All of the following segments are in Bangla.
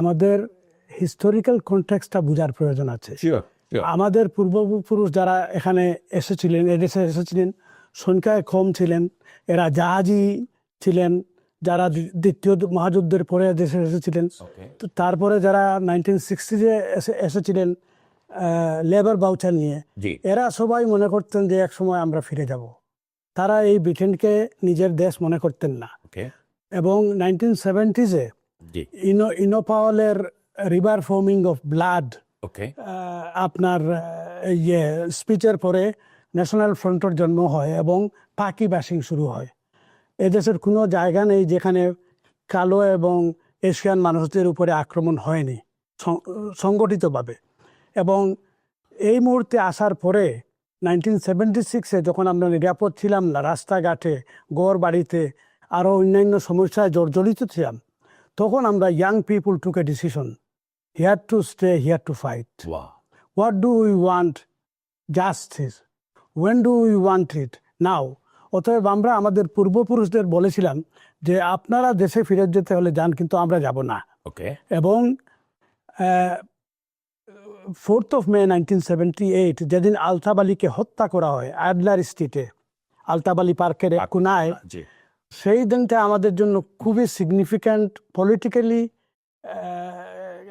আমাদের হিস্টোরিক্যাল কনটেক্সটটা বোঝার প্রয়োজন আছে। আমাদের পূর্বপুরুষ যারা এখানে এসেছিলেন এদেশে এসেছিলেন সংখ্যায় কম ছিলেন এরা জাহাজি ছিলেন যারা দ্বিতীয় মহাযুদ্ধের পরে দেশে এসেছিলেন। তো তারপরে যারা নাইনটিন সিক্সটিজে এসে এসেছিলেন লেবার বাউচার নিয়ে এরা সবাই মনে করতেন যে এক সময় আমরা ফিরে যাব। তারা এই ব্রিটেনকে নিজের দেশ মনে করতেন না। এবং নাইনটিন সেভেন্টিজে জি। ইনো ইনোপাওয়ালের river forming of blood okay. আপনার ইয়ে স্পিচের পরে ন্যাশনাল ফ্রন্টের জন্ম হয় এবং পাকি ব্যাশিং শুরু হয়। এদেশের কোনো জায়গা নেই যেখানে কালো এবং এশিয়ান মানুষদের উপরে আক্রমণ হয়নি সংগঠিতভাবে। এবং এই মুহূর্তে আসার পরে নাইনটিন সেভেন্টি সিক্সে যখন আমরা নিরাপদ ছিলাম না রাস্তাঘাটে গড় বাড়িতে আরও অন্যান্য সমস্যায় জর্জরিত ছিলাম তখন আমরা young people took a decision here to stay here to fight what do do want? Justice. When do we want it? Now. অতএব আমরা আমাদের পূর্বপুরুষদের বলেছিলাম যে আপনারা দেশে ফিরে যেতে হলে যান কিন্তু আমরা যাব না ওকে এবং fourth of May nineteen seventy eight যেদিন আলতাবালিকে হত্যা করা হয় অ্যাডলার স্ট্রিটে আলতাবালি পার্কের কোনায় সেই দিনটা আমাদের জন্য খুবই সিগনিফিক্যান্ট পলিটিক্যালি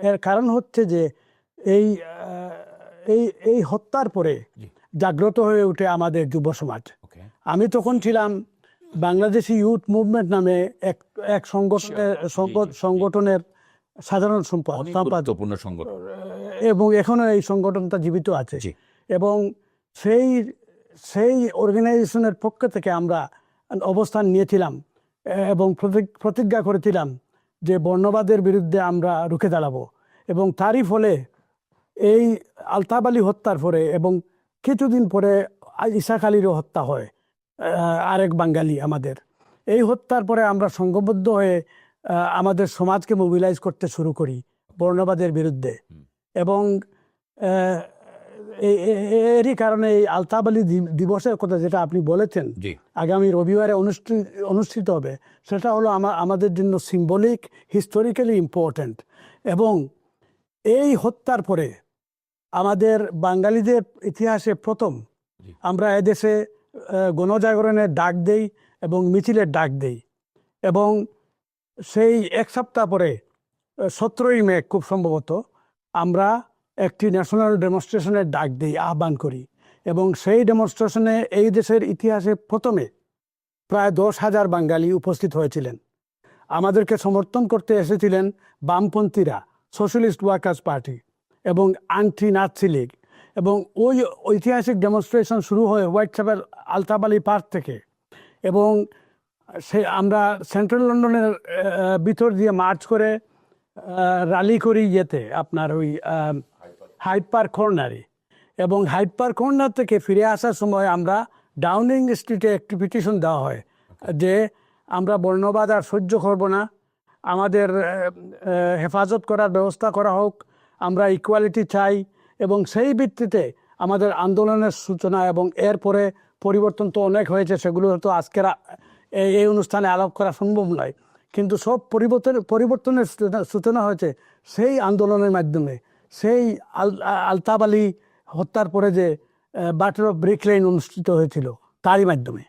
এর কারণ হচ্ছে যে এই এই এই হত্যার পরে জাগ্রত হয়ে ওঠে আমাদের যুব সমাজ। আমি তখন ছিলাম বাংলাদেশি ইউথ মুভমেন্ট নামে এক এক সংগঠনের সংগঠনের সাধারণ সম্পদ অনেক সম্পাদক সংগঠন। এবং এখনও এই সংগঠনটা জীবিত আছে। এবং সেই সেই অর্গানাইজেশনের পক্ষ থেকে আমরা অবস্থান নিয়েছিলাম এবং প্রতি- প্রতিজ্ঞা করেছিলাম যে বর্ণবাদের বিরুদ্ধে আমরা রুখে দাঁড়াবো। এবং তারই ফলে এই আলতাব আলী হত্যার পরে এবং কিছুদিন পরে ইসাক আলীরও হত্যা হয় আরেক বাঙালি আমাদের। এই হত্যার পরে আমরা সংঘবদ্ধ হয়ে আমাদের সমাজকে মোবিলাইজ করতে শুরু করি বর্ণবাদের বিরুদ্ধে। এবং এরই কারণে এই আলতাব আলী দিবসের কথা যেটা আপনি বলেছেন আগামী রবিবারে অনুষ্ঠিত অনুষ্ঠিত হবে সেটা হলো আমা- আমাদের জন্য সিম্বলিক হিস্টোরিক্যালি ইম্পর্ট্যান্ট এবং এই হত্যার পরে আমাদের বাঙালিদের ইতিহাসে প্রথম আমরা এদেশে গণজাগরণের ডাক দেই এবং মিছিলের ডাক দেই এবং সেই এক সপ্তাহ পরে সতেরোই মে খুব সম্ভবত আমরা একটি ন্যাশনাল ডেমনস্ট্রেশনের ডাক দিই আহ্বান করি এবং সেই ডেমনস্ট্রেশনে এই দেশের ইতিহাসে প্রথমে প্রায় দশ হাজার বাঙালি উপস্থিত হয়েছিলেন। আমাদেরকে সমর্থন করতে এসেছিলেন বামপন্থীরা সোশ্যালিস্ট ওয়ার্কার্স পার্টি এবং আংটি নাৎসি লীগ এবং ওই ঐতিহাসিক ডেমনস্ট্রেশন শুরু হয় হোয়াইট চ্যাপেল আলতাবালি পার্ক থেকে এবং সে আমরা সেন্ট্রাল লন্ডনের ভিতর দিয়ে মার্চ করে রালি করি ইয়েতে আপনার ওই হাইড পার্ক কর্নারে এবং হাইড পার্ক কর্নার থেকে ফিরে আসার সময় আমরা ডাউনিং স্ট্রিটে একটি পিটিশন দেওয়া হয় যে আমরা বর্ণবাদ আর সহ্য করব না, আমাদের হেফাজত করার ব্যবস্থা করা হোক, আমরা ইকুয়ালিটি চাই এবং সেই ভিত্তিতে আমাদের আন্দোলনের সূচনা এবং এরপরে পরিবর্তন তো অনেক হয়েছে, সেগুলো হয়তো আজকের এই অনুষ্ঠানে আলাপ করা সম্ভব নয়। কিন্তু সব পরিবর্তন, পরিবর্তনের সূচনা হয়েছে সেই আন্দোলনের মাধ্যমে। সেই আল আলতাব আলী হত্যার পরে যে বাটার অফ ব্রিক লাইন অনুষ্ঠিত হয়েছিল, তারই মাধ্যমে।